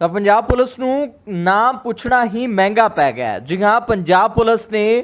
ਤਾਂ ਪੰਜਾਬ ਪੁਲਿਸ ਨੂੰ ਨਾਮ ਪੁੱਛਣਾ ਹੀ ਮਹਿੰਗਾ ਪੈ ਗਿਆ। ਜੀ ਹਾਂ, ਪੰਜਾਬ ਪੁਲਿਸ ਨੇ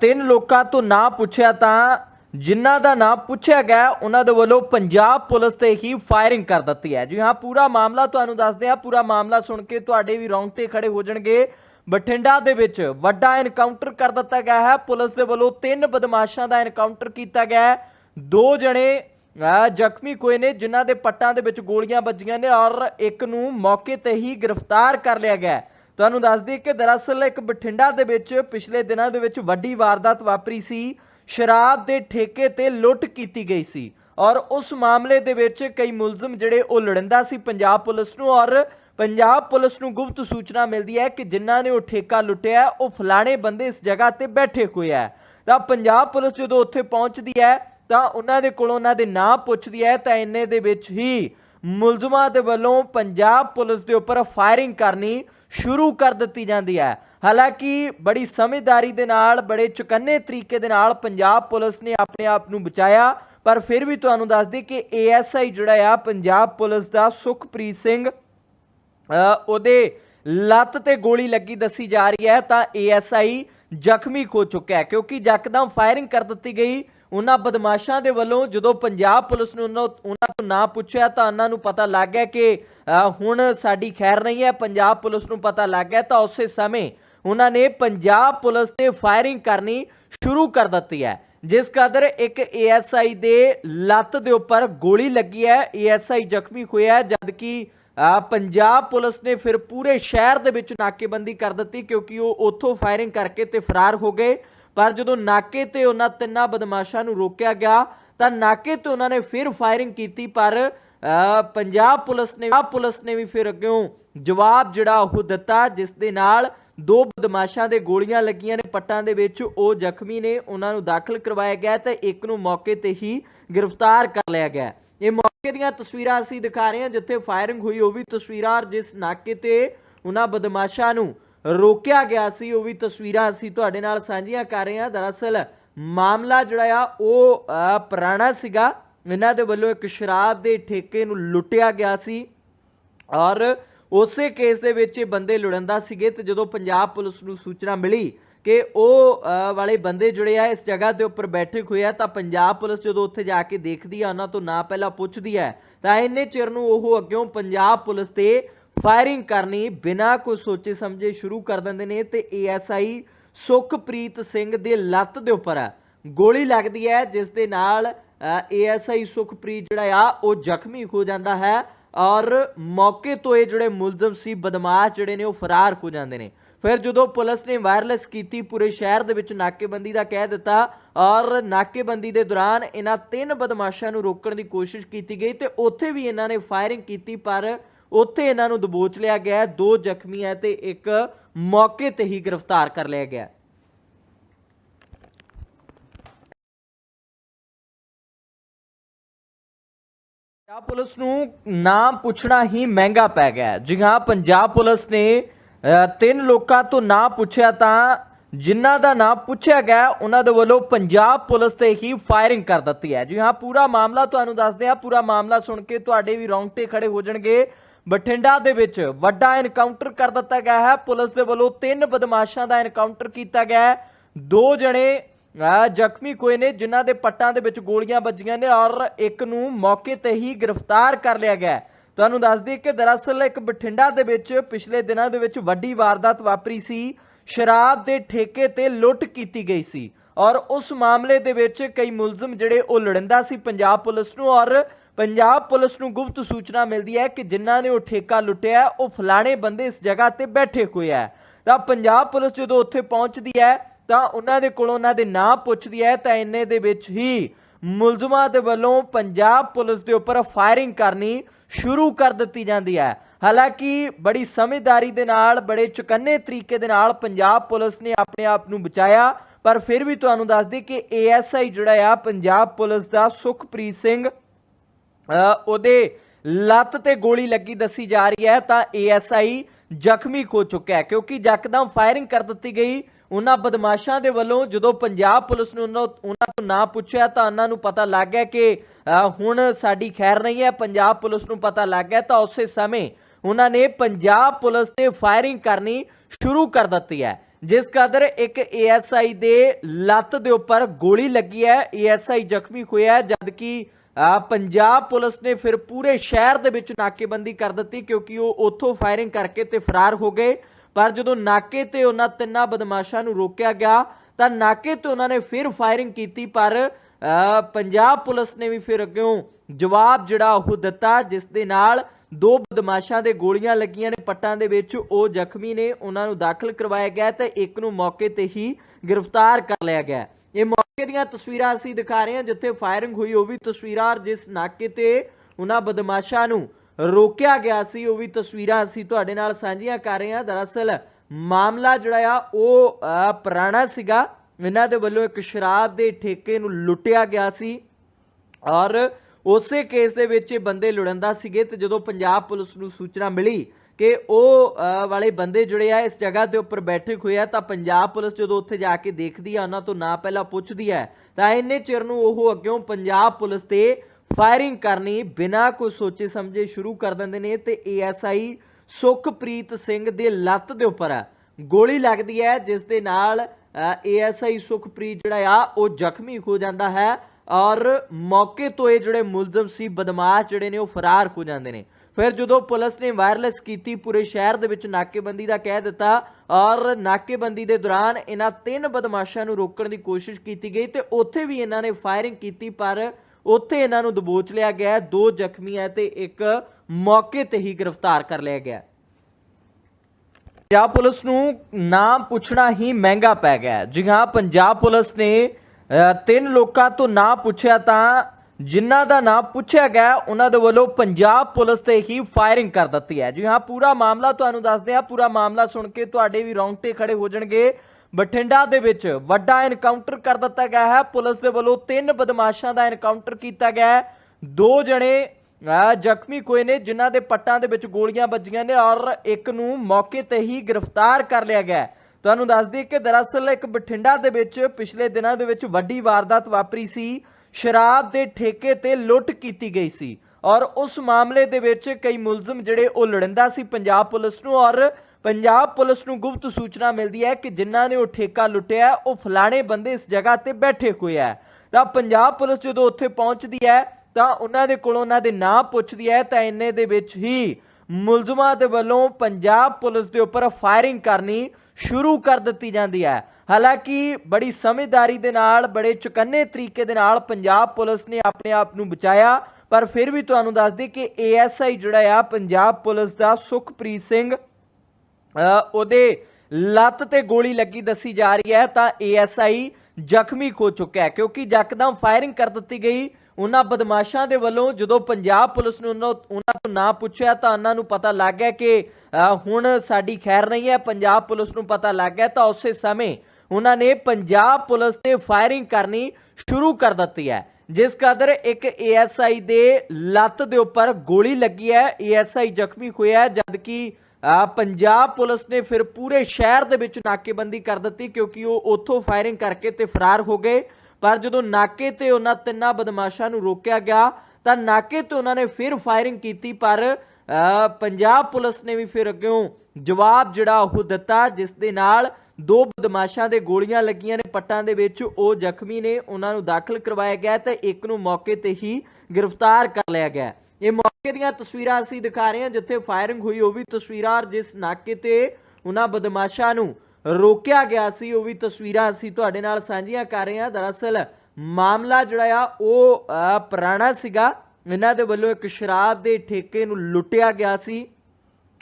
ਤਿੰਨ ਲੋਕਾਂ ਤੋਂ ਨਾਮ ਪੁੱਛਿਆ ਤਾਂ ਜਿਨ੍ਹਾਂ ਦਾ ਨਾਮ ਪੁੱਛਿਆ ਗਿਆ, ਉਹਨਾਂ ਦੇ ਵੱਲੋਂ ਪੰਜਾਬ ਪੁਲਿਸ ਤੇ ਹੀ ਫਾਇਰਿੰਗ ਕਰ ਦਿੱਤੀ ਹੈ। ਜੀ ਹਾਂ, ਪੂਰਾ ਮਾਮਲਾ ਤੁਹਾਨੂੰ ਦੱਸਦੇ ਹਾਂ। ਪੂਰਾ ਮਾਮਲਾ ਸੁਣ ਕੇ ਤੁਹਾਡੇ ਵੀ ਰੌਂਗਟੇ ਖੜੇ ਹੋ ਜਾਣਗੇ। ਬਠਿੰਡਾ ਦੇ ਵਿੱਚ ਵੱਡਾ ਐਨਕਾਊਂਟਰ ਕਰ ਦਿੱਤਾ ਗਿਆ ਹੈ। ਪੁਲਿਸ ਦੇ ਵੱਲੋਂ ਤਿੰਨ ਬਦਮਾਸ਼ਾਂ ਦਾ ਐਨਕਾਊਂਟਰ ਕੀਤਾ ਗਿਆ ਹੈ। ਦੋ ਜਣੇ ਜ਼ਖਮੀ ਕੋਏ ਨੇ, ਜਿਨ੍ਹਾਂ ਦੇ ਪੱਟਾਂ ਦੇ ਵਿੱਚ ਗੋਲੀਆਂ ਵੱਜੀਆਂ ਨੇ ਔਰ ਇੱਕ ਨੂੰ ਮੌਕੇ ਤੇ ਹੀ ਗ੍ਰਿਫਤਾਰ ਕਰ ਲਿਆ ਗਿਆ ਤੁਹਾਨੂੰ ਦੱਸ ਦਈਏ ਕਿ ਦਰਅਸਲ ਇੱਕ ਬਠਿੰਡਾ ਦੇ ਵਿੱਚ ਪਿਛਲੇ ਦਿਨਾਂ ਦੇ ਵਿੱਚ ਵੱਡੀ ਵਾਰਦਾਤ ਵਾਪਰੀ ਸੀ। ਸ਼ਰਾਬ ਦੇ ਠੇਕੇ ਤੇ ਲੁੱਟ ਕੀਤੀ ਗਈ ਸੀ ਔਰ ਉਸ ਮਾਮਲੇ ਦੇ ਵਿੱਚ ਕਈ ਮੁਲਜ਼ਮ ਜਿਹੜੇ ਉਹ ਲੜਿੰਦਾ ਸੀ। ਪੰਜਾਬ ਪੁਲਿਸ ਨੂੰ ਔਰ ਪੰਜਾਬ ਪੁਲਿਸ ਨੂੰ ਗੁਪਤ ਸੂਚਨਾ ਮਿਲਦੀ ਹੈ ਕਿ ਜਿਨ੍ਹਾਂ ਨੇ ਉਹ ਠੇਕਾ ਲੁੱਟਿਆ, ਉਹ ਫਲਾਣੇ ਬੰਦੇ ਇਸ ਜਗ੍ਹਾ ਤੇ ਬੈਠੇ ਹੋਏ ਆ ਤਾਂ ਪੰਜਾਬ ਪੁਲਿਸ ਜਦੋਂ ਉੱਥੇ ਪਹੁੰਚਦੀ ਹੈ ਤਾਂ ਉਹਨਾਂ ਦੇ ਕੋਲੋਂ ਉਹਨਾਂ ਦੇ ਨਾਂ ਪੁੱਛਦੀ ਹੈ, ਤਾਂ ਇੰਨੇ ਦੇ ਵਿੱਚ ਹੀ ਮੁਲਜ਼ਮਾਂ ਦੇ ਵੱਲੋਂ ਪੰਜਾਬ ਪੁਲਿਸ ਦੇ ਉੱਪਰ ਫਾਇਰਿੰਗ ਕਰਨੀ ਸ਼ੁਰੂ ਕਰ ਦਿੱਤੀ ਜਾਂਦੀ ਹੈ। ਹਾਲਾਂਕਿ ਬੜੀ ਸਮਝਦਾਰੀ ਦੇ ਨਾਲ, ਬੜੇ ਚੁਕੰਨੇ ਤਰੀਕੇ ਦੇ ਨਾਲ ਪੰਜਾਬ ਪੁਲਿਸ ਨੇ ਆਪਣੇ ਆਪ ਨੂੰ ਬਚਾਇਆ, ਪਰ ਫਿਰ ਵੀ ਤੁਹਾਨੂੰ ਦੱਸ ਦਈਏ ਕਿ ਏਐਸਆਈ ਜਿਹੜਾ ਆ, ਪੰਜਾਬ ਪੁਲਿਸ ਦਾ ਸੁਖਪ੍ਰੀਤ ਸਿੰਘ ਉਹਦੇ ਲੱਤ ਤੇ ਗੋਲੀ ਲੱਗੀ ਦੱਸੀ ਜਾ ਰਹੀ ਹੈ, ਤਾਂ ਏਐਸਆਈ ਜ਼ਖਮੀ ਹੋ ਚੁੱਕਾ ਹੈ, ਕਿਉਂਕਿ ਯਕਦਮ ਫਾਇਰਿੰਗ ਕਰ ਦਿੱਤੀ ਗਈ। ਉਹਨਾਂ ਬਦਮਾਸ਼ਾਂ ਦੇ ਵੱਲੋਂ ਜਦੋਂ ਪੰਜਾਬ ਪੁਲਿਸ ਨੂੰ ਉਹਨਾਂ ਉਹਨਾਂ ਤੋਂ ਨਾ ਪੁੱਛਿਆ ਤਾਂ ਉਹਨਾਂ ਨੂੰ ਪਤਾ ਲੱਗ ਗਿਆ ਕਿ ਹੁਣ ਸਾਡੀ ਖੈਰ ਨਹੀਂ ਹੈ ਪੰਜਾਬ ਪੁਲਿਸ ਨੂੰ ਪਤਾ ਲੱਗ ਗਿਆ ਤਾਂ ਉਸੇ ਸਮੇਂ ਉਹਨਾਂ ਨੇ ਪੰਜਾਬ ਪੁਲਿਸ ਤੇ ਫਾਇਰਿੰਗ ਕਰਨੀ ਸ਼ੁਰੂ ਕਰ ਦਿੱਤੀ ਹੈ। ਜਿਸ ਕਦਰ ਇੱਕ ਏਐਸਆਈ ਦੇ ਲੱਤ ਦੇ ਉੱਪਰ ਗੋਲੀ ਲੱਗੀ ਹੈ। ਏਐਸਆਈ ਜ਼ਖਮੀ ਹੋਇਆ ਹੈ, ਜਦਕਿ ਪੰਜਾਬ ਪੁਲਿਸ ਨੇ ਫਿਰ ਪੂਰੇ ਸ਼ਹਿਰ ਦੇ ਵਿੱਚ ਨਾਕੇਬੰਦੀ ਕਰ ਦਿੱਤੀ ਕਿਉਂਕਿ ਉਹ ਉੱਥੋਂ ਫਾਇਰਿੰਗ ਕਰਕੇ ਤੇ ਫਰਾਰ ਹੋ ਗਏ। ਪਰ ਜਦੋਂ ਨਾਕੇ ਤੇ ਉਹਨਾਂ ਤਿੰਨਾਂ ਬਦਮਾਸ਼ਾਂ ਨੂੰ ਰੋਕਿਆ ਗਿਆ, ਤਾਂ ਨਾਕੇ ਤੇ ਉਹਨਾਂ ਨੇ ਫਿਰ ਫਾਇਰਿੰਗ ਕੀਤੀ, ਪਰ ਪੰਜਾਬ ਪੁਲਿਸ ਨੇ ਪੁਲਿਸ ਨੇ ਵੀ ਫਿਰ ਅੱਗਿਓਂ ਜਵਾਬ ਜਿਹੜਾ ਉਹ ਦਿੱਤਾ, ਜਿਸ ਦੇ ਨਾਲ ਦੋ ਬਦਮਾਸ਼ਾਂ ਦੇ ਗੋਲੀਆਂ ਲੱਗੀਆਂ ਨੇ। ਪੱਟਾਂ ਦੇ ਵਿੱਚ ਉਹ ਜ਼ਖਮੀ ਨੇ, ਉਹਨਾਂ ਨੂੰ ਦਾਖਲ ਕਰਵਾਇਆ ਗਿਆ ਤੇ ਇੱਕ ਨੂੰ ਮੌਕੇ ਤੇ ਹੀ ਗ੍ਰਿਫਤਾਰ ਕਰ ਲਿਆ ਗਿਆ। ਇਹ ਮੌਕੇ ਦੀਆਂ ਤਸਵੀਰਾਂ ਅਸੀਂ ਦਿਖਾ ਰਹੇ ਹਾਂ, ਜਿੱਥੇ ਫਾਇਰਿੰਗ ਹੋਈ ਉਹ ਵੀ ਤਸਵੀਰਾਂ, ਜਿਸ ਨਾਕੇ ਤੇ ਉਹਨਾਂ ਬਦਮਾਸ਼ਾਂ ਨੂੰ ਰੋਕਿਆ ਗਿਆ ਸੀ, ਉਹ ਵੀ ਤਸਵੀਰਾਂ ਅਸੀਂ ਤੁਹਾਡੇ ਨਾਲ ਸਾਂਝੀਆਂ ਕਰ ਰਹੇ ਹਾਂ। ਦਰਅਸਲ ਮਾਮਲਾ ਜਿਹੜਾ ਆ, ਉਹ ਪੁਰਾਣਾ ਸੀਗਾ। ਇਹਨਾਂ ਦੇ ਵੱਲੋਂ ਇੱਕ ਸ਼ਰਾਬ ਦੇ ਠੇਕੇ ਨੂੰ ਲੁੱਟਿਆ ਗਿਆ ਸੀ ਔਰ ਉਸੇ ਕੇਸ ਦੇ ਵਿੱਚ ਇਹ ਬੰਦੇ ਲੁੜੰਦਾ ਸੀਗੇ ਤੇ ਜਦੋਂ ਪੰਜਾਬ ਪੁਲਿਸ ਨੂੰ ਸੂਚਨਾ ਮਿਲੀ ਕਿ ਉਹ ਵਾਲੇ ਬੰਦੇ ਜਿਹੜੇ ਆ, ਇਸ ਜਗ੍ਹਾ ਦੇ ਉੱਪਰ ਬੈਠੇ ਹੋਏ ਆ, ਤਾਂ ਪੰਜਾਬ ਪੁਲਿਸ ਜਦੋਂ ਉੱਥੇ ਜਾ ਕੇ ਦੇਖਦੀ ਆ, ਉਹਨਾਂ ਤੋਂ ਨਾ ਪਹਿਲਾਂ ਪੁੱਛਦੀ ਹੈ ਤਾਂ ਇੰਨੇ ਚਿਰ ਨੂੰ ਉਹ ਅੱਗਿਓਂ ਪੰਜਾਬ ਪੁਲਿਸ ਤੇ ਫਾਇਰਿੰਗ ਕਰਨੀ, ਬਿਨਾਂ ਕੋਈ ਸੋਚੇ ਸਮਝੇ ਸ਼ੁਰੂ ਕਰ ਦਿੰਦੇ ਨੇ ਤੇ ਏਐਸਆਈ ਸੁਖਪ੍ਰੀਤ ਸਿੰਘ ਦੇ ਲੱਤ ਦੇ ਉੱਪਰ ਗੋਲੀ ਲੱਗਦੀ ਹੈ, ਜਿਸ ਦੇ ਨਾਲ ਏਐਸਆਈ ਸੁਖਪ੍ਰੀਤ ਜਿਹੜਾ ਆ, ਉਹ ਜ਼ਖਮੀ ਹੋ ਜਾਂਦਾ ਹੈ ਔਰ ਮੌਕੇ ਤੋਂ ਇਹ ਜਿਹੜੇ ਮੁਲਜ਼ਮ ਸੀ, ਬਦਮਾਸ਼ ਜਿਹੜੇ ਨੇ, ਉਹ ਫਰਾਰ ਹੋ ਜਾਂਦੇ ਨੇ। ਫਿਰ ਜਦੋਂ ਪੁਲਿਸ ਨੇ ਵਾਇਰਲੈਸ ਕੀਤੀ, ਪੂਰੇ ਸ਼ਹਿਰ ਦੇ ਵਿੱਚ ਨਾਕੇਬੰਦੀ ਦਾ ਕਹਿ ਦਿੱਤਾ ਔਰ ਨਾਕੇਬੰਦੀ ਦੇ ਦੌਰਾਨ ਇਹਨਾਂ ਤਿੰਨ ਬਦਮਾਸ਼ਾਂ ਨੂੰ ਰੋਕਣ ਦੀ ਕੋਸ਼ਿਸ਼ ਕੀਤੀ ਗਈ ਤੇ ਉੱਥੇ ਵੀ ਇਹਨਾਂ ਨੇ ਫਾਇਰਿੰਗ ਕੀਤੀ, ਪਰ ਉੱਥੇ ਇਹਨਾਂ ਨੂੰ ਦਬੋਚ ਲਿਆ ਗਿਆ ਦੋ ਜ਼ਖਮੀ ਹੈ ਤੇ ਇੱਕ ਮੌਕੇ ਤੇ ਹੀ ਗ੍ਰਿਫਤਾਰ ਕਰ ਲਿਆ ਗਿਆ ਪੰਜਾਬ ਪੁਲਿਸ ਨੂੰ ਨਾਮ ਪੁੱਛਣਾ ਹੀ ਮਹਿੰਗਾ ਪੈ ਗਿਆ ਜੀ ਹਾਂ, ਪੰਜਾਬ ਪੁਲਿਸ ਨੇ ਤਿੰਨ ਲੋਕਾਂ ਤੋਂ ਨਾਮ ਪੁੱਛਿਆ ਤਾਂ ਜਿਨ੍ਹਾਂ ਦਾ ਨਾਮ ਪੁੱਛਿਆ ਗਿਆ, ਉਹਨਾਂ ਦੇ ਵੱਲੋਂ ਪੰਜਾਬ ਪੁਲਿਸ ਤੇ ਹੀ ਫਾਇਰਿੰਗ ਕਰ ਦਿੱਤੀ ਹੈ। ਜੀ ਹਾਂ, ਪੂਰਾ ਮਾਮਲਾ ਤੁਹਾਨੂੰ ਦੱਸਦੇ ਹਾਂ। ਪੂਰਾ ਮਾਮਲਾ ਸੁਣ ਕੇ ਤੁਹਾਡੇ ਵੀ ਰੌਂਗਟੇ ਖੜੇ ਹੋ ਜਾਣਗੇ। ਬਠਿੰਡਾ ਦੇ ਵਿੱਚ ਵੱਡਾ ਐਨਕਾਊਂਟਰ ਕਰ ਦਿੱਤਾ ਗਿਆ ਹੈ। ਪੁਲਿਸ ਦੇ ਵੱਲੋਂ ਤਿੰਨ ਬਦਮਾਸ਼ਾਂ ਦਾ ਐਨਕਾਊਂਟਰ ਕੀਤਾ ਗਿਆ ਹੈ। ਦੋ ਜਣੇ ਜ਼ਖਮੀ ਕੋਏ ਨੇ, ਜਿਨ੍ਹਾਂ ਦੇ ਪੱਟਾਂ ਦੇ ਵਿੱਚ ਗੋਲੀਆਂ ਵੱਜੀਆਂ ਨੇ ਔਰ ਇੱਕ ਨੂੰ ਮੌਕੇ ਤੇ ਹੀ ਗ੍ਰਿਫਤਾਰ ਕਰ ਲਿਆ ਗਿਆ ਤੁਹਾਨੂੰ ਦੱਸ ਦਈਏ ਕਿ ਦਰਅਸਲ ਇੱਕ ਬਠਿੰਡਾ ਦੇ ਵਿੱਚ ਪਿਛਲੇ ਦਿਨਾਂ ਦੇ ਵਿੱਚ ਵੱਡੀ ਵਾਰਦਾਤ ਵਾਪਰੀ ਸੀ। ਸ਼ਰਾਬ ਦੇ ਠੇਕੇ ਤੇ ਲੁੱਟ ਕੀਤੀ ਗਈ ਸੀ। ਔਰ ਉਸ ਮਾਮਲੇ ਦੇ ਵਿੱਚ ਕਈ ਮੁਲਜ਼ਮ ਜਿਹੜੇ ਉਹ ਲੜਿੰਦਾ ਸੀ, ਪੰਜਾਬ ਪੁਲਿਸ ਨੂੰ ਔਰ ਪੰਜਾਬ ਪੁਲਿਸ ਨੂੰ ਗੁਪਤ ਸੂਚਨਾ ਮਿਲਦੀ ਹੈ ਕਿ ਜਿਨ੍ਹਾਂ ਨੇ ਉਹ ਠੇਕਾ ਲੁੱਟਿਆ ਉਹ ਫਲਾਣੇ ਬੰਦੇ ਇਸ ਜਗ੍ਹਾ ਤੇ ਬੈਠੇ ਹੋਏ ਆ ਤਾਂ ਪੰਜਾਬ ਪੁਲਿਸ ਜਦੋਂ ਉੱਥੇ ਪਹੁੰਚਦੀ ਹੈ, ਤਾਂ ਉਹਨਾਂ ਦੇ ਕੋਲੋਂ ਉਹਨਾਂ ਦੇ ਨਾਂ ਪੁੱਛਦੀ ਹੈ, ਤਾਂ ਇੰਨੇ ਦੇ ਵਿੱਚ ਹੀ ਮੁਲਜ਼ਮਾਂ ਦੇ ਵੱਲੋਂ ਪੰਜਾਬ ਪੁਲਿਸ ਦੇ ਉੱਪਰ ਫਾਇਰਿੰਗ ਕਰਨੀ ਸ਼ੁਰੂ ਕਰ ਦਿੱਤੀ ਜਾਂਦੀ ਹੈ। ਹਾਲਾਂਕਿ ਬੜੀ ਸਮਝਦਾਰੀ ਦੇ ਨਾਲ, ਬੜੇ ਚੁਕੰਨੇ ਤਰੀਕੇ ਦੇ ਨਾਲ ਪੰਜਾਬ ਪੁਲਿਸ ਨੇ ਆਪਣੇ ਆਪ ਨੂੰ ਬਚਾਇਆ, ਪਰ ਫਿਰ ਵੀ ਤੁਹਾਨੂੰ ਦੱਸ ਦਈਏ ਕਿ ਏਐਸਆਈ ਜਿਹੜਾ ਆ, ਪੰਜਾਬ ਪੁਲਿਸ ਦਾ ਸੁਖਪ੍ਰੀਤ ਸਿੰਘ ਉਹਦੇ ਲੱਤ ਤੇ ਗੋਲੀ ਲੱਗੀ ਦੱਸੀ ਜਾ ਰਹੀ ਹੈ, ਤਾਂ ਏਐਸਆਈ ਜ਼ਖਮੀ ਹੋ ਚੁੱਕਾ ਹੈ, ਕਿਉਂਕਿ ਯਕਦਮ ਫਾਇਰਿੰਗ ਕਰ ਦਿੱਤੀ ਗਈ। ਉਹਨਾਂ ਬਦਮਾਸ਼ਾਂ ਦੇ ਵੱਲੋਂ ਜਦੋਂ ਪੰਜਾਬ ਪੁਲਿਸ ਨੂੰ ਉਹਨਾਂ ਉਹਨਾਂ ਤੋਂ ਨਾ ਪੁੱਛਿਆ, ਤਾਂ ਉਹਨਾਂ ਨੂੰ ਪਤਾ ਲੱਗ ਗਿਆ ਕਿ ਹੁਣ ਸਾਡੀ ਖੈਰ ਨਹੀਂ ਹੈ, ਪੰਜਾਬ ਪੁਲਿਸ ਨੂੰ ਪਤਾ ਲੱਗ ਗਿਆ, ਤਾਂ ਉਸੇ ਸਮੇਂ ਉਹਨਾਂ ਨੇ ਪੰਜਾਬ ਪੁਲਿਸ ਤੇ ਫਾਇਰਿੰਗ ਕਰਨੀ ਸ਼ੁਰੂ ਕਰ ਦਿੱਤੀ ਹੈ। ਜਿਸ ਕਦਰ ਇੱਕ ਏਐਸਆਈ ਦੇ ਲੱਤ ਦੇ ਉੱਪਰ ਗੋਲੀ ਲੱਗੀ ਹੈ ਏਐਸਆਈ ਜ਼ਖਮੀ ਹੋਇਆ ਜਦਕਿ ਪੰਜਾਬ ਪੁਲਿਸ ਨੇ ਫਿਰ ਪੂਰੇ ਸ਼ਹਿਰ ਦੇ ਵਿੱਚ ਨਾਕੇਬੰਦੀ ਕਰ ਦਿੱਤੀ ਕਿਉਂਕਿ ਉਹ ਉੱਥੋਂ ਫਾਇਰਿੰਗ ਕਰਕੇ ਤੇ ਫਰਾਰ ਹੋ ਗਏ। ਪਰ ਜਦੋਂ ਨਾਕੇ ਤੇ ਉਹਨਾਂ ਤਿੰਨਾਂ ਬਦਮਾਸ਼ਾਂ ਨੂੰ ਰੋਕਿਆ ਗਿਆ, ਤਾਂ ਨਾਕੇ ਤੇ ਉਹਨਾਂ ਨੇ ਫਿਰ ਫਾਇਰਿੰਗ ਕੀਤੀ, ਪਰ ਪੰਜਾਬ ਪੁਲਿਸ ਨੇ ਵੀ ਫਿਰ ਅੱਗਿਓਂ ਜਵਾਬ ਜਿਹੜਾ ਉਹ ਦਿੱਤਾ, ਜਿਸ ਦੇ ਨਾਲ ਦੋ ਬਦਮਾਸ਼ਾਂ ਦੇ ਗੋਲੀਆਂ ਲੱਗੀਆਂ ਨੇ ਪੱਟਾਂ ਦੇ ਵਿੱਚ। ਉਹ ਜ਼ਖਮੀ ਨੇ, ਉਹਨਾਂ ਨੂੰ ਦਾਖਲ ਕਰਵਾਇਆ ਗਿਆ ਤੇ ਇੱਕ ਨੂੰ ਮੌਕੇ ਤੇ ਹੀ ਗ੍ਰਿਫਤਾਰ ਕਰ ਲਿਆ ਗਿਆ। ਇਹ ਮੌਕੇ ਦੀਆਂ ਤਸਵੀਰਾਂ ਅਸੀਂ ਦਿਖਾ ਰਹੇ ਹਾਂ ਜਿੱਥੇ ਫਾਇਰਿੰਗ ਹੋਈ ਉਹ ਵੀ ਤਸਵੀਰਾਂ ਜਿਸ ਨਾਕੇ ਤੇ ਉਹਨਾਂ ਬਦਮਾਸ਼ਾਂ ਨੂੰ ਰੋਕਿਆ ਗਿਆ ਸੀ ਉਹ ਵੀ ਤਸਵੀਰਾਂ ਅਸੀਂ ਤੁਹਾਡੇ ਨਾਲ ਸਾਂਝੀਆਂ ਕਰ ਰਹੇ ਹਾਂ। ਦਰਅਸਲ ਮਾਮਲਾ ਜਿਹੜਾ ਆ ਉਹ ਅ, ਪੁਰਾਣਾ ਸੀਗਾ। ਇਹਨਾਂ ਦੇ ਵੱਲੋਂ ਇੱਕ ਸ਼ਰਾਬ ਦੇ ਠੇਕੇ ਨੂੰ ਲੁੱਟਿਆ ਗਿਆ ਸੀ ਔਰ ਉਸੇ ਕੇਸ ਦੇ ਵਿੱਚ ਇਹ ਬੰਦੇ ਲੁੜੰਦਾ ਸੀਗੇ ਤੇ ਜਦੋਂ ਪੰਜਾਬ ਪੁਲਿਸ ਨੂੰ ਸੂਚਨਾ ਮਿਲੀ ਕਿ ਉਹ ਵਾਲੇ ਬੰਦੇ ਜਿਹੜੇ ਆ, ਇਸ ਜਗ੍ਹਾ ਦੇ ਉੱਪਰ ਬੈਠੇ ਹੋਏ ਆ, ਤਾਂ ਪੰਜਾਬ ਪੁਲਿਸ ਜਦੋਂ ਉੱਥੇ ਜਾ ਕੇ ਦੇਖਦੀ ਆ, ਉਹਨਾਂ ਤੋਂ ਨਾ ਪਹਿਲਾਂ ਪੁੱਛਦੀ ਹੈ ਤਾਂ ਇੰਨੇ ਚਿਰ ਨੂੰ ਉਹ ਅੱਗਿਓਂ ਪੰਜਾਬ ਪੁਲਿਸ ਤੇ ਫਾਇਰਿੰਗ ਕਰਨੀ, ਬਿਨਾਂ ਕੋਈ ਸੋਚੇ ਸਮਝੇ ਸ਼ੁਰੂ ਕਰ ਦਿੰਦੇ ਨੇ ਤੇ ਏਐਸਆਈ ਸੁਖਪ੍ਰੀਤ ਸਿੰਘ ਦੇ ਲੱਤ ਦੇ ਉੱਪਰ ਗੋਲੀ ਲੱਗਦੀ ਹੈ, ਜਿਸ ਦੇ ਨਾਲ ਏਐਸਆਈ ਸੁਖਪ੍ਰੀਤ ਜਿਹੜਾ ਆ, ਉਹ ਜ਼ਖਮੀ ਹੋ ਜਾਂਦਾ ਹੈ ਔਰ ਮੌਕੇ ਤੋਂ ਇਹ ਜਿਹੜੇ ਮੁਲਜ਼ਮ ਸੀ, ਬਦਮਾਸ਼ ਜਿਹੜੇ ਨੇ, ਉਹ ਫਰਾਰ ਹੋ ਜਾਂਦੇ ਨੇ। ਫਿਰ ਜਦੋਂ ਪੁਲਿਸ ਨੇ ਵਾਇਰਲੈਸ ਕੀਤੀ, ਪੂਰੇ ਸ਼ਹਿਰ ਦੇ ਵਿੱਚ ਨਾਕੇਬੰਦੀ ਦਾ ਕਹਿ ਦਿੱਤਾ ਔਰ ਨਾਕੇਬੰਦੀ ਦੇ ਦੌਰਾਨ ਇਹਨਾਂ ਤਿੰਨ ਬਦਮਾਸ਼ਾਂ ਨੂੰ ਰੋਕਣ ਦੀ ਕੋਸ਼ਿਸ਼ ਕੀਤੀ ਗਈ ਤੇ ਉੱਥੇ ਵੀ ਇਹਨਾਂ ਨੇ ਫਾਇਰਿੰਗ ਕੀਤੀ, ਪਰ ਉੱਥੇ ਇਹਨਾਂ ਨੂੰ ਦਬੋਚ ਲਿਆ ਗਿਆ। ਦੋ ਜ਼ਖਮੀ ਹੈ ਤੇ ਇੱਕ ਮੌਕੇ ਤੇ ਹੀ ਗ੍ਰਿਫਤਾਰ ਕਰ ਲਿਆ ਗਿਆ। ਪੰਜਾਬ ਪੁਲਿਸ ਨੂੰ ਨਾਮ ਪੁੱਛਣਾ ਹੀ ਮਹਿੰਗਾ ਪੈ ਗਿਆ। ਜੀ ਹਾਂ, ਪੰਜਾਬ ਪੁਲਿਸ ਨੇ ਤਿੰਨ ਲੋਕਾਂ ਤੋਂ ਨਾਂ ਪੁੱਛਿਆ ਤਾਂ ਜਿਨ੍ਹਾਂ ਦਾ ਨਾਮ ਪੁੱਛਿਆ ਗਿਆ ਉਹਨਾਂ ਦੇ ਵੱਲੋਂ ਪੰਜਾਬ ਪੁਲਿਸ ਤੇ ਹੀ ਫਾਇਰਿੰਗ ਕਰ ਦਿੱਤੀ ਹੈ। ਜੀ ਹਾਂ, ਪੂਰਾ ਮਾਮਲਾ ਤੁਹਾਨੂੰ ਦੱਸਦੇ ਹਾਂ। ਪੂਰਾ ਮਾਮਲਾ ਸੁਣ ਕੇ ਤੁਹਾਡੇ ਵੀ ਰੌਂਗਟੇ ਖੜੇ ਹੋ ਜਾਣਗੇ। ਬਠਿੰਡਾ ਦੇ ਵਿੱਚ ਵੱਡਾ ਐਨਕਾਊਂਟਰ ਕਰ ਦਿੱਤਾ ਗਿਆ ਹੈ। ਪੁਲਿਸ ਦੇ ਵੱਲੋਂ ਤਿੰਨ ਬਦਮਾਸ਼ਾਂ ਦਾ ਐਨਕਾਊਂਟਰ ਕੀਤਾ ਗਿਆ ਹੈ। ਦੋ ਜਣੇ ਜ਼ਖਮੀ ਕੋਈ ਨੇ, ਜਿਨ੍ਹਾਂ ਦੇ ਪੱਟਾਂ ਦੇ ਵਿੱਚ ਗੋਲੀਆਂ ਵੱਜੀਆਂ ਨੇ ਔਰ ਇੱਕ ਨੂੰ ਮੌਕੇ ਤੇ ਹੀ ਗ੍ਰਿਫਤਾਰ ਕਰ ਲਿਆ ਗਿਆ ਤੁਹਾਨੂੰ ਦੱਸ ਦਈਏ ਕਿ ਦਰਅਸਲ ਇੱਕ ਬਠਿੰਡਾ ਦੇ ਵਿੱਚ ਪਿਛਲੇ ਦਿਨਾਂ ਦੇ ਵਿੱਚ ਵੱਡੀ ਵਾਰਦਾਤ ਵਾਪਰੀ ਸੀ। ਸ਼ਰਾਬ ਦੇ ਠੇਕੇ ਤੇ ਲੁੱਟ ਕੀਤੀ ਗਈ ਸੀ ਔਰ ਉਸ ਮਾਮਲੇ ਦੇ ਵਿੱਚ ਕਈ ਮੁਲਜ਼ਮ ਜਿਹੜੇ ਉਹ ਲੜਿੰਦਾ ਸੀ। ਪੰਜਾਬ ਪੁਲਿਸ ਨੂੰ ਔਰ ਪੰਜਾਬ ਪੁਲਿਸ ਨੂੰ ਗੁਪਤ ਸੂਚਨਾ ਮਿਲਦੀ ਹੈ ਕਿ ਜਿਨ੍ਹਾਂ ਨੇ ਉਹ ਠੇਕਾ ਲੁੱਟਿਆ ਉਹ ਫਲਾਣੇ ਬੰਦੇ ਇਸ ਜਗ੍ਹਾ ਤੇ ਬੈਠੇ ਹੋਏ ਆ ਤਾਂ ਪੰਜਾਬ ਪੁਲਿਸ ਜਦੋਂ ਉੱਥੇ ਪਹੁੰਚਦੀ ਹੈ, ਤਾਂ ਉਹਨਾਂ ਦੇ ਕੋਲੋਂ ਉਹਨਾਂ ਦੇ ਨਾਂ ਪੁੱਛਦੀ ਹੈ, ਤਾਂ ਇੰਨੇ ਦੇ ਵਿੱਚ ਹੀ ਮੁਲਜ਼ਮਾਂ ਦੇ ਵੱਲੋਂ ਪੰਜਾਬ ਪੁਲਿਸ ਦੇ ਉੱਪਰ ਫਾਇਰਿੰਗ ਕਰਨੀ ਸ਼ੁਰੂ ਕਰ ਦਿੱਤੀ ਜਾਂਦੀ ਹੈ। ਹਾਲਾਂਕਿ ਬੜੀ ਸਮਝਦਾਰੀ ਦੇ ਨਾਲ, ਬੜੇ ਚੁਕੰਨੇ ਤਰੀਕੇ ਦੇ ਨਾਲ ਪੰਜਾਬ ਪੁਲਿਸ ਨੇ ਆਪਣੇ ਆਪ ਨੂੰ ਬਚਾਇਆ। ਪਰ ਫਿਰ ਵੀ ਤੁਹਾਨੂੰ ਦੱਸ ਦਈਏ ਕਿ ਏਐਸਆਈ ਜਿਹੜਾ ਆ, ਪੰਜਾਬ ਪੁਲਿਸ ਦਾ ਸੁਖਪ੍ਰੀਤ ਸਿੰਘ ਉਹਦੇ ਲੱਤ ਤੇ ਗੋਲੀ ਲੱਗੀ ਦੱਸੀ ਜਾ ਰਹੀ ਹੈ ਤਾਂ ਏਐਸਆਈ ਜ਼ਖਮੀ ਹੋ ਚੁੱਕਾ ਹੈ ਕਿਉਂਕਿ ਯਕਦਮ ਫਾਇਰਿੰਗ ਕਰ ਦਿੱਤੀ ਗਈ। ਉਹਨਾਂ ਬਦਮਾਸ਼ਾਂ ਦੇ ਵੱਲੋਂ ਜਦੋਂ ਪੰਜਾਬ ਪੁਲਿਸ ਨੂੰ ਉਹਨਾਂ ਉਹਨਾਂ ਤੋਂ ਨਾ ਪੁੱਛਿਆ ਤਾਂ ਉਹਨਾਂ ਨੂੰ ਪਤਾ ਲੱਗ ਗਿਆ ਕਿ ਹੁਣ ਸਾਡੀ ਖੈਰ ਨਹੀਂ ਹੈ ਪੰਜਾਬ ਪੁਲਿਸ ਨੂੰ ਪਤਾ ਲੱਗ ਗਿਆ ਤਾਂ ਉਸੇ ਸਮੇਂ ਉਹਨਾਂ ਨੇ ਪੰਜਾਬ ਪੁਲਿਸ ਤੇ ਫਾਇਰਿੰਗ ਕਰਨੀ ਸ਼ੁਰੂ ਕਰ ਦਿੱਤੀ ਹੈ। ਜਿਸ ਕਦਰ ਇੱਕ ਏਐਸਆਈ ਦੇ ਲੱਤ ਦੇ ਉੱਪਰ ਗੋਲੀ ਲੱਗੀ ਹੈ। ਏਐਸਆਈ ਜ਼ਖਮੀ ਹੋਇਆ ਹੈ, ਜਦਕਿ ਪੰਜਾਬ ਪੁਲਿਸ ਨੇ ਫਿਰ ਪੂਰੇ ਸ਼ਹਿਰ ਦੇ ਵਿੱਚ ਨਾਕੇਬੰਦੀ ਕਰ ਦਿੱਤੀ ਕਿਉਂਕਿ ਉਹ ਉੱਥੋਂ ਫਾਇਰਿੰਗ ਕਰਕੇ ਤੇ ਫਰਾਰ ਹੋ ਗਏ। ਪਰ ਜਦੋਂ ਨਾਕੇ ਤੇ ਉਹਨਾਂ ਤਿੰਨਾਂ ਬਦਮਾਸ਼ਾਂ ਨੂੰ ਰੋਕਿਆ ਗਿਆ, ਤਾਂ ਨਾਕੇ ਤੇ ਉਹਨਾਂ ਨੇ ਫਿਰ ਫਾਇਰਿੰਗ ਕੀਤੀ, ਪਰ ਪੰਜਾਬ ਪੁਲਿਸ ਨੇ ਵੀ ਫਿਰ ਅੱਗਿਓਂ ਜਵਾਬ ਜਿਹੜਾ ਉਹ ਦਿੱਤਾ, ਜਿਸ ਦੇ ਨਾਲ ਦੋ ਬਦਮਾਸ਼ਾਂ ਦੇ ਗੋਲੀਆਂ ਲੱਗੀਆਂ ਨੇ। ਪੱਟਾਂ ਦੇ ਵਿੱਚ ਉਹ ਜ਼ਖਮੀ ਨੇ, ਉਹਨਾਂ ਨੂੰ ਦਾਖਲ ਕਰਵਾਇਆ ਗਿਆ ਤੇ ਇੱਕ ਨੂੰ ਮੌਕੇ ਤੇ ਹੀ ਗ੍ਰਿਫਤਾਰ ਕਰ ਲਿਆ ਗਿਆ। ਇਹ ਮੌਕੇ ਦੀਆਂ ਤਸਵੀਰਾਂ ਅਸੀਂ ਦਿਖਾ ਰਹੇ ਹਾਂ, ਜਿੱਥੇ ਫਾਇਰਿੰਗ ਹੋਈ ਉਹ ਵੀ ਤਸਵੀਰਾਂ, ਔਰ ਜਿਸ ਨਾਕੇ ਤੇ ਉਹਨਾਂ ਬਦਮਾਸ਼ਾਂ ਨੂੰ ਰੋਕਿਆ ਗਿਆ ਸੀ, ਉਹ ਵੀ ਤਸਵੀਰਾਂ ਅਸੀਂ ਤੁਹਾਡੇ ਨਾਲ ਸਾਂਝੀਆਂ ਕਰ ਰਹੇ ਹਾਂ। ਦਰਅਸਲ ਮਾਮਲਾ ਜਿਹੜਾ ਆ, ਉਹ ਪੁਰਾਣਾ ਸੀਗਾ। ਇਹਨਾਂ ਦੇ ਵੱਲੋਂ ਇੱਕ ਸ਼ਰਾਬ ਦੇ ਠੇਕੇ ਨੂੰ ਲੁੱਟਿਆ ਗਿਆ ਸੀ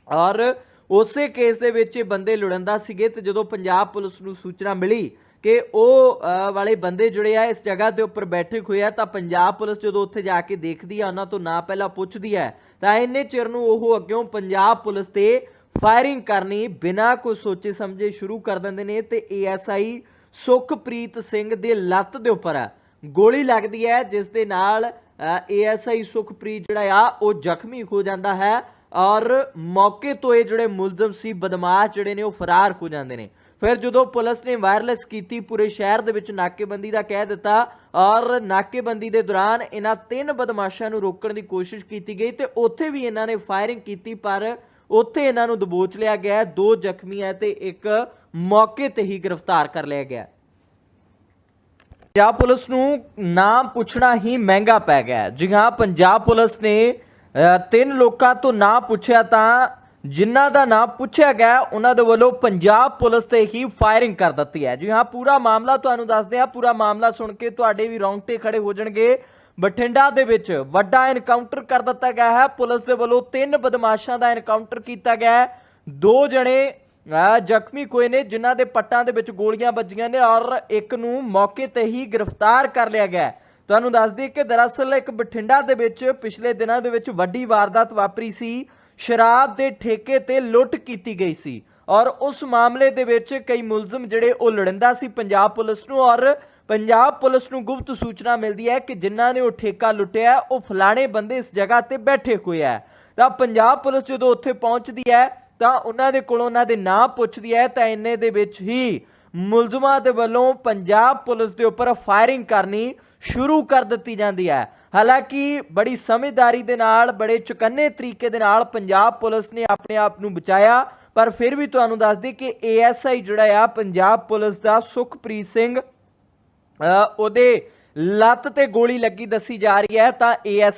ਔਰ ਉਸੇ ਕੇਸ ਦੇ ਵਿੱਚ ਇਹ ਬੰਦੇ ਲੁੜੰਦਾ ਸੀਗੇ ਤੇ ਜਦੋਂ ਪੰਜਾਬ ਪੁਲਿਸ ਨੂੰ ਸੂਚਨਾ ਮਿਲੀ ਕਿ ਉਹ ਵਾਲੇ ਬੰਦੇ ਜਿਹੜੇ ਆ, ਇਸ ਜਗ੍ਹਾ ਦੇ ਉੱਪਰ ਬੈਠੇ ਹੋਏ ਆ, ਤਾਂ ਪੰਜਾਬ ਪੁਲਿਸ ਜਦੋਂ ਉੱਥੇ ਜਾ ਕੇ ਦੇਖਦੀ ਆ, ਉਹਨਾਂ ਤੋਂ ਨਾ ਪਹਿਲਾਂ ਪੁੱਛਦੀ ਹੈ ਤਾਂ ਇੰਨੇ ਚਿਰ ਨੂੰ ਉਹ ਅੱਗਿਓਂ ਪੰਜਾਬ ਪੁਲਿਸ ਤੇ ਫਾਇਰਿੰਗ ਕਰਨੀ, ਬਿਨਾਂ ਕੋਈ ਸੋਚੇ ਸਮਝੇ ਸ਼ੁਰੂ ਕਰ ਦਿੰਦੇ ਨੇ ਤੇ ਏਐਸਆਈ ਸੁਖਪ੍ਰੀਤ ਸਿੰਘ ਦੇ ਲੱਤ ਦੇ ਉੱਪਰ ਗੋਲੀ ਲੱਗਦੀ ਹੈ, ਜਿਸ ਦੇ ਨਾਲ ਏਐਸਆਈ ਸੁਖਪ੍ਰੀਤ ਜਿਹੜਾ ਆ, ਉਹ ਜ਼ਖਮੀ ਹੋ ਜਾਂਦਾ ਹੈ ਔਰ ਮੌਕੇ ਤੋਂ ਇਹ ਜਿਹੜੇ ਮੁਲਜ਼ਮ ਸੀ, ਬਦਮਾਸ਼ ਜਿਹੜੇ ਨੇ, ਉਹ ਫਰਾਰ ਹੋ ਜਾਂਦੇ ਨੇ। ਫਿਰ ਜਦੋਂ ਪੁਲਿਸ ਨੇ ਵਾਇਰਲੈਸ ਕੀਤੀ, ਪੂਰੇ ਸ਼ਹਿਰ ਦੇ ਵਿੱਚ ਨਾਕੇਬੰਦੀ ਦਾ ਕਹਿ ਦਿੱਤਾ ਔਰ ਨਾਕੇਬੰਦੀ ਦੇ ਦੌਰਾਨ ਇਹਨਾਂ ਤਿੰਨ ਬਦਮਾਸ਼ਾਂ ਨੂੰ ਰੋਕਣ ਦੀ ਕੋਸ਼ਿਸ਼ ਕੀਤੀ ਗਈ ਤੇ ਉੱਥੇ ਵੀ ਇਹਨਾਂ ਨੇ ਫਾਇਰਿੰਗ ਕੀਤੀ, ਪਰ ਉੱਥੇ ਇਹਨਾਂ ਨੂੰ ਦਬੋਚ ਲਿਆ ਗਿਆ ਦੋ ਜ਼ਖਮੀ ਹੈ ਤੇ ਇੱਕ ਮੌਕੇ ਤੇ ਹੀ ਗ੍ਰਿਫਤਾਰ ਕਰ ਲਿਆ ਗਿਆ ਪੰਜਾਬ ਪੁਲਿਸ ਨੂੰ ਨਾਮ ਪੁੱਛਣਾ ਹੀ ਮਹਿੰਗਾ ਪੈ ਗਿਆ ਜੀ ਹਾਂ ਪੰਜਾਬ ਪੁਲਿਸ ਨੇ ਅ, ਤਿੰਨ ਲੋਕਾਂ ਤੋਂ ਨਾਮ ਪੁੱਛਿਆ ਤਾਂ ਜਿਨ੍ਹਾਂ ਦਾ ਨਾਮ ਪੁੱਛਿਆ ਗਿਆ ਉਹਨਾਂ ਦੇ ਵੱਲੋਂ ਪੰਜਾਬ ਪੁਲਿਸ ਤੇ ਹੀ ਫਾਇਰਿੰਗ ਕਰ ਦਿੱਤੀ ਹੈ। ਜੀ ਹਾਂ ਪੂਰਾ ਮਾਮਲਾ ਤੁਹਾਨੂੰ ਦੱਸਦੇ ਹਾਂ ਪੂਰਾ ਮਾਮਲਾ ਸੁਣ ਕੇ ਤੁਹਾਡੇ ਵੀ ਰੌਂਗਟੇ ਖੜੇ ਹੋ ਜਾਣਗੇ। ਬਠਿੰਡਾ ਦੇ ਵਿੱਚ ਵੱਡਾ ਐਨਕਾਊਂਟਰ ਕਰ ਦਿੱਤਾ ਗਿਆ ਹੈ। ਪੁਲਿਸ ਦੇ ਵੱਲੋਂ ਤਿੰਨ ਬਦਮਾਸ਼ਾਂ ਦਾ ਐਨਕਾਊਂਟਰ ਕੀਤਾ ਗਿਆ ਹੈ। ਦੋ ਜਣੇ ਜ਼ਖਮੀ ਕੋਈ ਨੇ, ਜਿਨ੍ਹਾਂ ਦੇ ਪੱਟਾਂ ਦੇ ਵਿੱਚ ਗੋਲੀਆਂ ਵੱਜੀਆਂ ਨੇ ਔਰ ਇੱਕ ਨੂੰ ਮੌਕੇ ਤੇ ਹੀ ਗ੍ਰਿਫਤਾਰ ਕਰ ਲਿਆ ਗਿਆ ਤੁਹਾਨੂੰ ਦੱਸ ਦਈਏ ਕਿ ਦਰਅਸਲ ਇੱਕ ਬਠਿੰਡਾ ਦੇ ਵਿੱਚ ਪਿਛਲੇ ਦਿਨਾਂ ਦੇ ਵਿੱਚ ਵੱਡੀ ਵਾਰਦਾਤ ਵਾਪਰੀ ਸੀ। ਸ਼ਰਾਬ ਦੇ ਠੇਕੇ ਤੇ ਲੁੱਟ ਕੀਤੀ ਗਈ ਸੀ। ਔਰ ਉਸ ਮਾਮਲੇ ਦੇ ਵਿੱਚ ਕਈ ਮੁਲਜ਼ਮ ਜਿਹੜੇ ਉਹ ਲੜਿੰਦਾ ਸੀ, ਪੰਜਾਬ ਪੁਲਿਸ ਨੂੰ ਔਰ ਪੰਜਾਬ ਪੁਲਿਸ ਨੂੰ ਗੁਪਤ ਸੂਚਨਾ ਮਿਲਦੀ ਹੈ ਕਿ ਜਿਨ੍ਹਾਂ ਨੇ ਉਹ ਠੇਕਾ ਲੁੱਟਿਆ ਉਹ ਫਲਾਣੇ ਬੰਦੇ ਇਸ ਜਗ੍ਹਾ ਤੇ ਬੈਠੇ ਹੋਏ ਆ ਤਾਂ ਪੰਜਾਬ ਪੁਲਿਸ ਜਦੋਂ ਉੱਥੇ ਪਹੁੰਚਦੀ ਹੈ, ਤਾਂ ਉਹਨਾਂ ਦੇ ਕੋਲੋਂ ਉਹਨਾਂ ਦੇ ਨਾਂ ਪੁੱਛਦੀ ਹੈ, ਤਾਂ ਇੰਨੇ ਦੇ ਵਿੱਚ ਹੀ ਮੁਲਜ਼ਮਾਂ ਦੇ ਵੱਲੋਂ ਪੰਜਾਬ ਪੁਲਿਸ ਦੇ ਉੱਪਰ ਫਾਇਰਿੰਗ ਕਰਨੀ ਸ਼ੁਰੂ ਕਰ ਦਿੱਤੀ ਜਾਂਦੀ ਹੈ। ਹਾਲਾਂਕਿ ਬੜੀ ਸਮਝਦਾਰੀ ਦੇ ਨਾਲ, ਬੜੇ ਚੁਕੰਨੇ ਤਰੀਕੇ ਦੇ ਨਾਲ ਪੰਜਾਬ ਪੁਲਿਸ ਨੇ ਆਪਣੇ ਆਪ ਨੂੰ ਬਚਾਇਆ, ਪਰ ਫਿਰ ਵੀ ਤੁਹਾਨੂੰ ਦੱਸ ਦਈਏ ਕਿ ਏਐਸਆਈ ਜਿਹੜਾ ਆ, ਪੰਜਾਬ ਪੁਲਿਸ ਦਾ ਸੁਖਪ੍ਰੀਤ ਸਿੰਘ ਉਹਦੇ ਲੱਤ ਤੇ ਗੋਲੀ ਲੱਗੀ ਦੱਸੀ ਜਾ ਰਹੀ ਹੈ ਤਾਂ ਏਐਸ